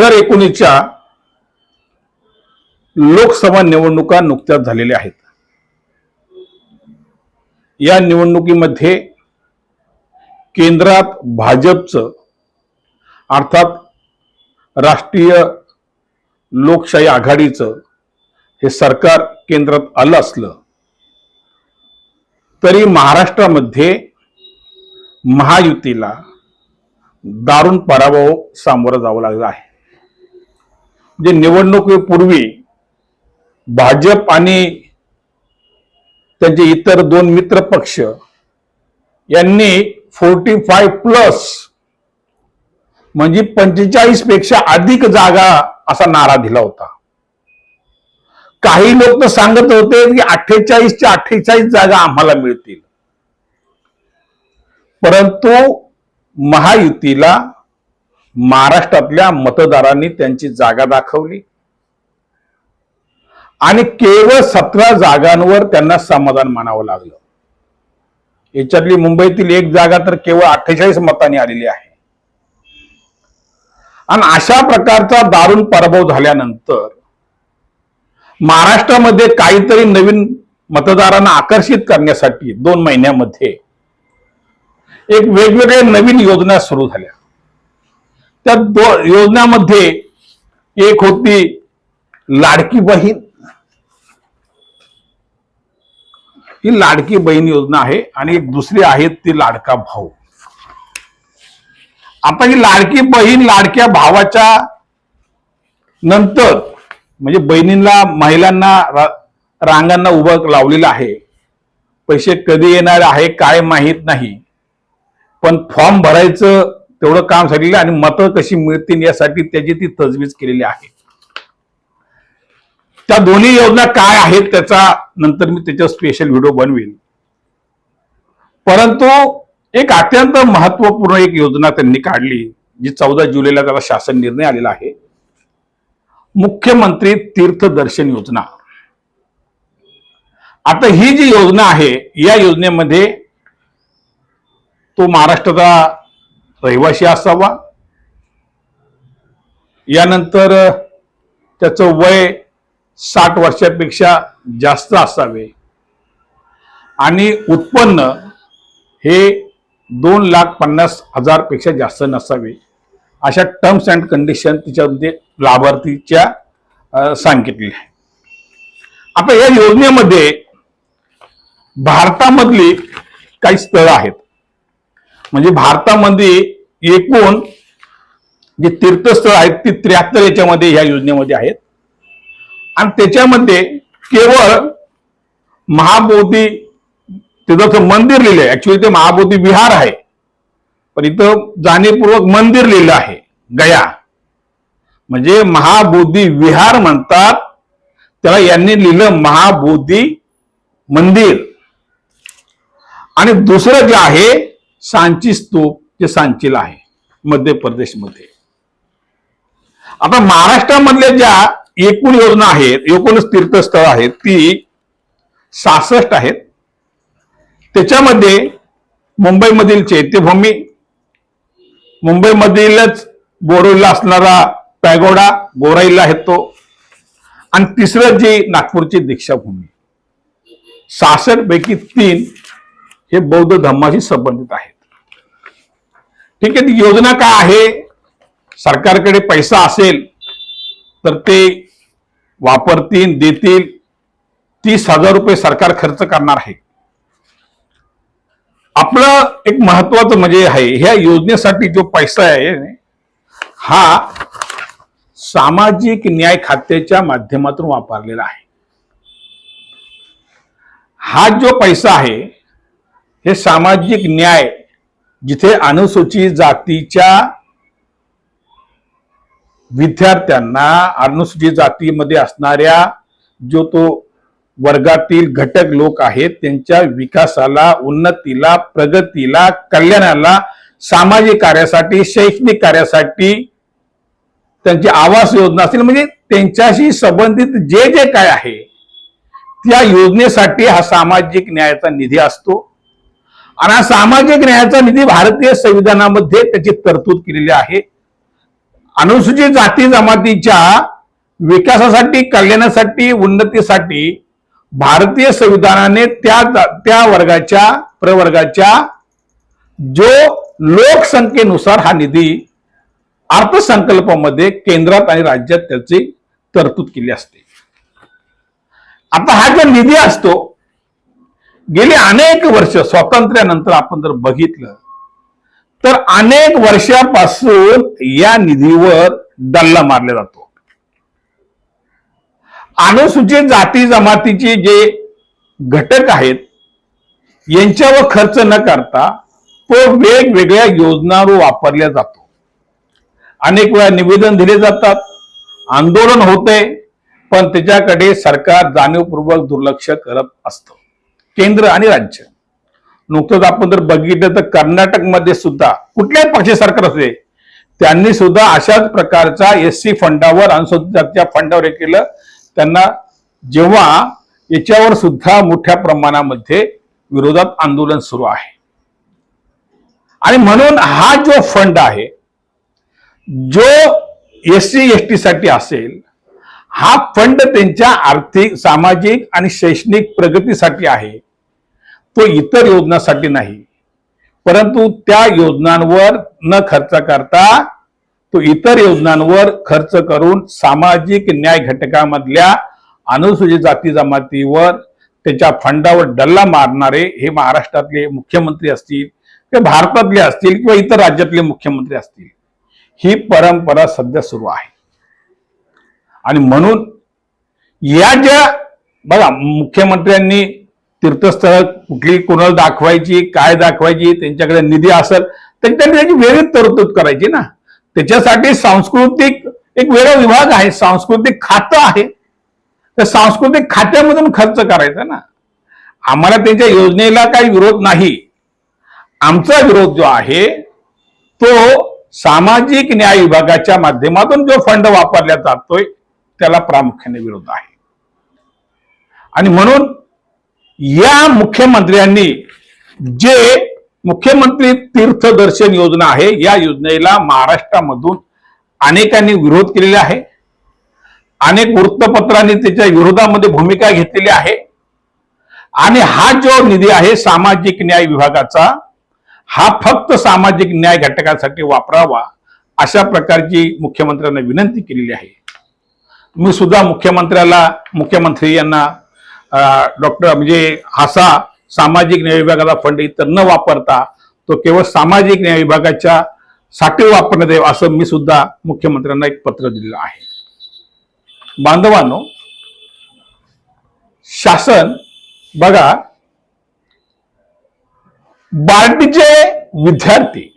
हजार एकोणीसच्या लोकसभा निवडणुका नुकत्याच झालेल्या आहेत. या निवडणुकीमध्ये केंद्रात भाजपचं अर्थात राष्ट्रीय लोकशाही आघाडीचं हे सरकार केंद्रात आलं असलं तरी महाराष्ट्रामध्ये महायुतीला दारुण पराभव सामोरं जावं लागलं आहे. जे निवडणुकीपूर्वी भाजप आणि त्यांचे इतर दोन मित्र पक्ष यांनी फोर्टी फाय प्लस म्हणजे पंचेचाळीसपेक्षा अधिक जागा असा नारा दिला होता. काही लोक तर सांगत होते की अठ्ठेचाळीसच्या अठ्ठेचाळीस जागा आम्हाला मिळतील. परंतु महायुतीला महाराष्ट्रातल्या मतदारांनी त्यांची जागा दाखवली. आणि केवळ सतरा जागांवर त्यांना समाधान मानावं लागलं. याच्यातली मुंबईतील एक जागा तर केवळ अठ्ठेचाळीस मतांनी आलेली आहे. आणि अशा प्रकारचा दारुण पराभव झाल्यानंतर महाराष्ट्रामध्ये काहीतरी नवीन मतदारांना आकर्षित करण्यासाठी दोन महिन्यामध्ये एक वेगवेगळ्या नवीन योजना सुरू झाल्या. त्या दो योजनामध्ये एक होती लाडकी बहीण. ही लाडकी बहीण योजना आहे आणि एक दुसरी आहे ती लाडका भाऊ. आता ही लाडकी बहीण लाडक्या भावाच्या नंतर म्हणजे बहिणींना महिलांना रा- रांगांना उभं लावलेलं आहे. पैसे कधी येणार आहे काय माहीत नाही. पण फॉर्म भरायचं तेवढं काम झालेलं आणि मतं कशी मिळतील यासाठी त्याची ती तजवीज केलेली आहे. त्या दोन्ही योजना काय आहेत त्याचा नंतर मी त्याच्या स्पेशल व्हिडिओ बनवेल परंतु एक अत्यंत महत्त्वपूर्ण एक योजना त्यांनी काढली जी चौदा जुलैला त्याला शासन निर्णय आलेला आहे. मुख्यमंत्री तीर्थदर्शन योजना. आता ही जी योजना आहे या योजनेमध्ये तो महाराष्ट्राचा रहिवासी असावा. यानंतर त्याचं वय साठ वर्षापेक्षा जास्त असावे. आणि उत्पन्न हे दोन लाख पन्नास हजारपेक्षा जास्त नसावे. अशा टर्म्स अँड कंडिशन तिच्यामध्ये लाभार्थीच्या सांगितलेल्या आहे आता या योजनेमध्ये भारतामधली काही स्थळं आहेत. म्हणजे भारतामध्ये एकूण जे तीर्थस्थळ आहेत ती त्र्याहत्तर याच्यामध्ये या योजनेमध्ये आहेत. आणि त्याच्यामध्ये केवळ महाबोधी तिथं मंदिर लिहिलंय. ऍक्च्युली ते महाबोधी विहार आहे. पण इथं जाणीवपूर्वक मंदिर लिहिलं आहे. गया. म्हणजे महाबोधी विहार म्हणतात. त्याला यांनी लिहिलं महाबोधी मंदिर. आणि दुसरं जे आहे सांची स्तूप जे सांचीला आहे मध्य प्रदेशमध्ये. आता महाराष्ट्रामधल्या ज्या एकूण योजना आहेत एकूणच तीर्थस्थळ आहेत ती सहासष्ट आहेत. त्याच्यामध्ये मुंबईमधील चैत्यभूमी मुंबईमधीलच बोरोईला असणारा पॅगोडा गोराईला आहे तो आणि तिसरं जी नागपूरची दीक्षाभूमी. सहासष्ट पैकी तीन हे बौद्ध धर्माशी संबंधित आहेत. ठीक आहे ती योजना काय आहे? सरकारकडे पैसा असेल तर ते वापरतील देतील. तीस हजार रुपये सरकार खर्च करणार आहे. आपलं एक महत्वाचं म्हणजे आहे ह्या योजनेसाठी जो पैसा आहे हा सामाजिक न्याय खात्याच्या माध्यमातून वापरलेला आहे. हा जो पैसा आहे हे सामाजिक न्याय जिथे अनुसूचित जातीच्या विद्यार्थ्यांना अनुसूचित जातीमध्ये असणाऱ्या जो तो वर्गातील घटक लोक आहेत त्यांच्या विकासाला उन्नतीला प्रगतीला कल्याणाला सामाजिक कार्यासाठी शैक्षणिक कार्यासाठी त्यांची आवास योजना असतील म्हणजे त्यांच्याशी संबंधित जे जे काय आहे त्या योजनेसाठी हा सामाजिक न्यायाचा निधी असतो. आणि हा सामाजिक न्यायाचा निधी भारतीय संविधानामध्ये त्याची तरतूद केलेली आहे. अनुसूचित जाती जमातीच्या विकासासाठी कल्याणासाठी उन्नतीसाठी भारतीय संविधानाने त्या त्या वर्गाच्या प्रवर्गाच्या जो लोकसंख्येनुसार हा निधी अर्थसंकल्पामध्ये केंद्रात आणि राज्यात त्याची तरतूद केली असते. आता हा जो निधी असतो गेली अनेक वर्ष स्वातंत्र्यानंतर आपण जर बघितलं तर अनेक वर्षापासून या निधीवर डल्ला मारला जातो. अनुसूचित जाती जमातीचे जे घटक आहेत यांच्यावर खर्च न करता तो वेगवेगळ्या योजनांवर वापरल्या जातो. अनेक वेळा निवेदन दिले जातात आंदोलन होते पण त्याच्याकडे सरकार जाणीवपूर्वक दुर्लक्ष करत असतं. केंद्र आणि राज्य. नुकतंच आपण जर बघितलं तर कर्नाटकमध्ये सुद्धा कुठल्याही पक्ष सरकार असते त्यांनी सुद्धा अशाच प्रकारचा एस सी फंडावर अनुसूचित जातीच्या फंडावर हे केलं. त्यांना जेव्हा याच्यावर सुद्धा मोठ्या प्रमाणामध्ये विरोधात आंदोलन सुरू आहे. आणि म्हणून हा जो फंड आहे जो एस सी एस टी साठी असेल हा फंड त्यांच्या आर्थिक सामाजिक आणि शैक्षणिक प्रगतीसाठी आहे. तो इतर योजनासाठी नाही. परंतु त्या योजनांवर न खर्च करता तो इतर योजनांवर खर्च करून सामाजिक न्याय घटकामधल्या अनुसूचित जाती जमातीवर त्याच्या फंडावर डल्ला मारणारे हे महाराष्ट्रातले मुख्यमंत्री असतील किंवा भारतातले असतील किंवा इतर राज्यातले मुख्यमंत्री असतील ही परंपरा सध्या सुरू आहे. आणि म्हणून या ज्या बघा मुख्यमंत्र्यांनी तीर्थस्थळ कुठली कोणाला दाखवायची काय दाखवायची त्यांच्याकडे निधी असेल तर त्यांनी त्याची वेगळी तरतूद करायची ना. त्याच्यासाठी सांस्कृतिक एक वेगळा विभाग आहे सांस्कृतिक खातं आहे. तर सांस्कृतिक खात्यामधून खर्च करायचा ना. आम्हाला त्यांच्या योजनेला काही विरोध नाही. आमचा विरोध जो आहे तो सामाजिक न्याय विभागाच्या माध्यमातून जो फंड वापरला जातोय त्याला प्रामुख्याने विरोध आहे. आणि म्हणून या मुख्यमंत्र्यांनी जे मुख्यमंत्री तीर्थदर्शन योजना आहे या योजनेला महाराष्ट्रामधून अनेकांनी विरोध केलेला आहे. अनेक वृत्तपत्रांनी त्याच्या विरोधामध्ये भूमिका घेतलेली आहे. आणि हा जो निधी आहे सामाजिक न्याय विभागाचा हा फक्त सामाजिक न्याय घटकासाठी वापरावा अशा प्रकारची मुख्यमंत्र्यांना विनंती केलेली आहे. मी सुद्धा मुख्यमंत्र्याला मुख्यमंत्री यांना डॉक्टर म्हणजे असा सामाजिक न्याय विभागाचा फंड इतर न वापरता तो केवळ सामाजिक न्याय विभागाच्या साठी वापरण्यात यावं असं मी सुद्धा मुख्यमंत्र्यांना एक पत्र दिलेलं आहे. बांधवांनो शासन बघा बार्टीचे विद्यार्थी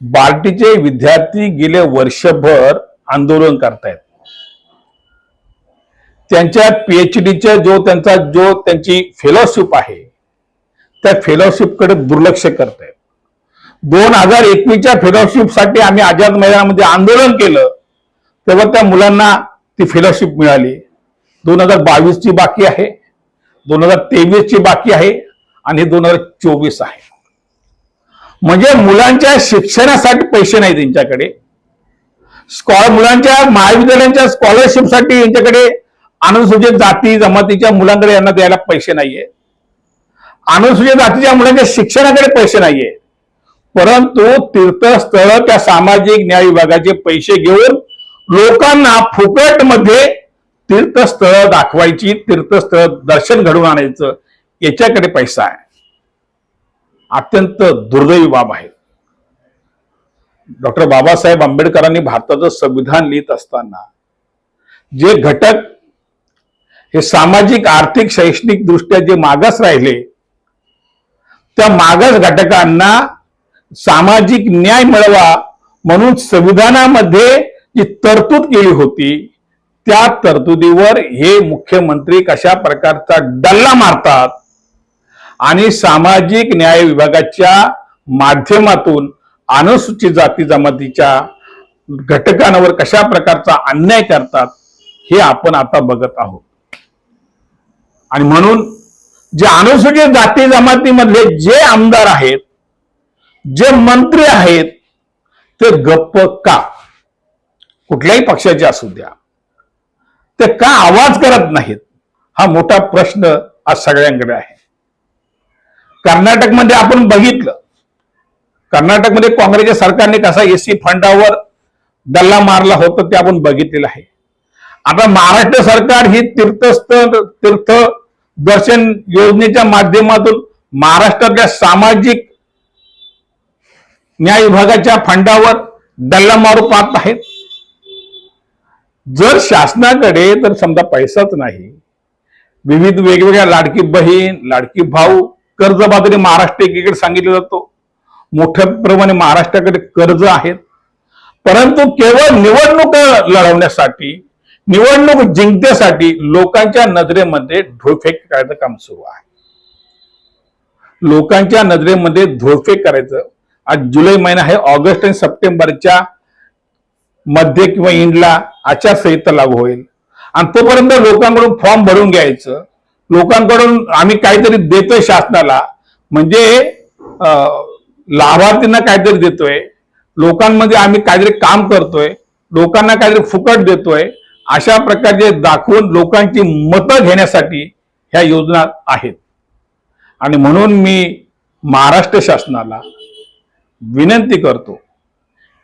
बार्टीचे विद्यार्थी गेले वर्षभर आंदोलन करतायत. त्यांच्या पीएचडीच्या जो त्यांचा जो त्यांची फेलोशिप आहे त्या फेलोशिपकडे दुर्लक्ष करतायत. दोन हजार एकवीसच्या फेलोशिपसाठी आम्ही आझाद मैदानामध्ये आंदोलन केलं तेव्हा त्या मुलांना ती फेलोशिप मिळाली. दोन हजार बावीस ची बाकी आहे दोन हजार तेवीस ची बाकी आहे आणि दोन हजार चोवीस आहे. म्हणजे मुलांच्या शिक्षणासाठी पैसे नाही त्यांच्याकडे. स्कॉल मुलांच्या महाविद्यालयांच्या स्कॉलरशिपसाठी यांच्याकडे अनुसूचित जाती जमातीच्या मुलांकडे यांना द्यायला पैसे नाहीये. अनुसूचित जातीच्या मुलांच्या शिक्षणाकडे पैसे नाहीये. परंतु तीर्थस्थळ त्या सामाजिक न्याय विभागाचे पैसे घेऊन लोकांना फुकटमध्ये तीर्थस्थळ दाखवायची तीर्थस्थळ दर्शन घडवून आणायचं याच्याकडे पैसा आहे. अत्यंत दुर्दैवी बाब आहे. डॉक्टर बाबासाहेब आंबेडकरांनी भारताचं संविधान लिहित असताना जे घटक हे सामाजिक आर्थिक शैक्षणिक दृष्ट्या जे मागास राहिले त्या मागास घटकांना सामाजिक न्याय मिळवा म्हणून संविधानामध्ये जी तरतूद केली होती त्या तरतुदीवर हे मुख्यमंत्री कशा प्रकारचा डल्ला मारतात आणि सामाजिक न्याय विभागाच्या माध्यमातून अनुसूचित जाती जमातीच्या घटकांवर कशा प्रकारचा अन्याय करतात हे आपण आता बघत आहोत. आणि म्हणून जे अनुसूचित जाती जमातीमधले जे आमदार आहेत जे मंत्री आहेत ते गप्प का? कुठल्याही पक्षाचे असू द्या. ते का आवाज करत नाहीत? हा मोठा प्रश्न आज सगळ्यांकडे आहे. कर्नाटकमध्ये आपण बघितलं कर्नाटकमध्ये काँग्रेसच्या सरकारने कसा एसी फंडावर गल्ला मारला होता ते आपण बघितलेलं आहे. आता महाराष्ट्र सरकार ही तीर्थस्थळ तीर्थ दर्शन योजनेच्या माध्यमातून महाराष्ट्रातल्या सामाजिक न्याय विभागाच्या फंडावर डल्ला मारू पाहत आहेत जर शासनाकडे तर समजा पैसाच नाही विविध वेगवेगळ्या लाडकी बहीण लाडकी भाऊ कर्जबाजारी महाराष्ट्र एकीकडे सांगितलं जातो. मोठ्या प्रमाणे महाराष्ट्राकडे कर्ज आहेत. परंतु केवळ निवडणूक लढवण्यासाठी निवडणूक जिंकण्यासाठी लोकांच्या नजरेमध्ये धुळफेक करायचं काम सुरू आहे. लोकांच्या नजरेमध्ये धुळफेक करायचं. आज जुलै महिना आहे ऑगस्ट आणि सप्टेंबरच्या मध्ये किंवा इंडला आचारसंहिता लागू होईल. आणि तोपर्यंत लोकांकडून फॉर्म भरून घ्यायचं. लोकांकडून आम्ही काहीतरी देतोय शासनाला. म्हणजे लाभार्थींना काहीतरी देतोय लोकांमध्ये आम्ही काहीतरी काम करतोय लोकांना काहीतरी फुकट देतोय अशा प्रकारचे दाखवून लोकांची मतं घेण्यासाठी ह्या योजना आहेत. आणि म्हणून मी महाराष्ट्र शासनाला विनंती करतो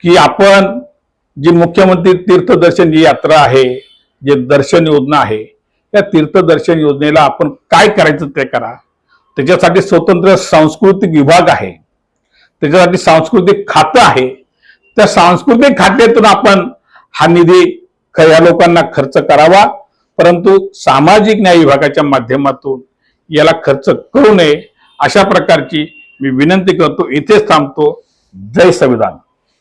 की आपण जी मुख्यमंत्री तीर्थदर्शन जी यात्रा आहे जे दर्शन योजना आहे त्या तीर्थदर्शन योजनेला आपण काय करायचं ते करा. त्याच्यासाठी स्वतंत्र सांस्कृतिक विभाग आहे. त्याच्यासाठी सांस्कृतिक खातं आहे. त्या सांस्कृतिक खात्यातून आपण हा निधी या लोकांना खर्च करावा परंतु सामाजिक न्याय विभागाच्या माध्यमातून याला खर्च करू नये अशा प्रकारची मी विनंती करतो. इथेच थांबतो. जय संविधान.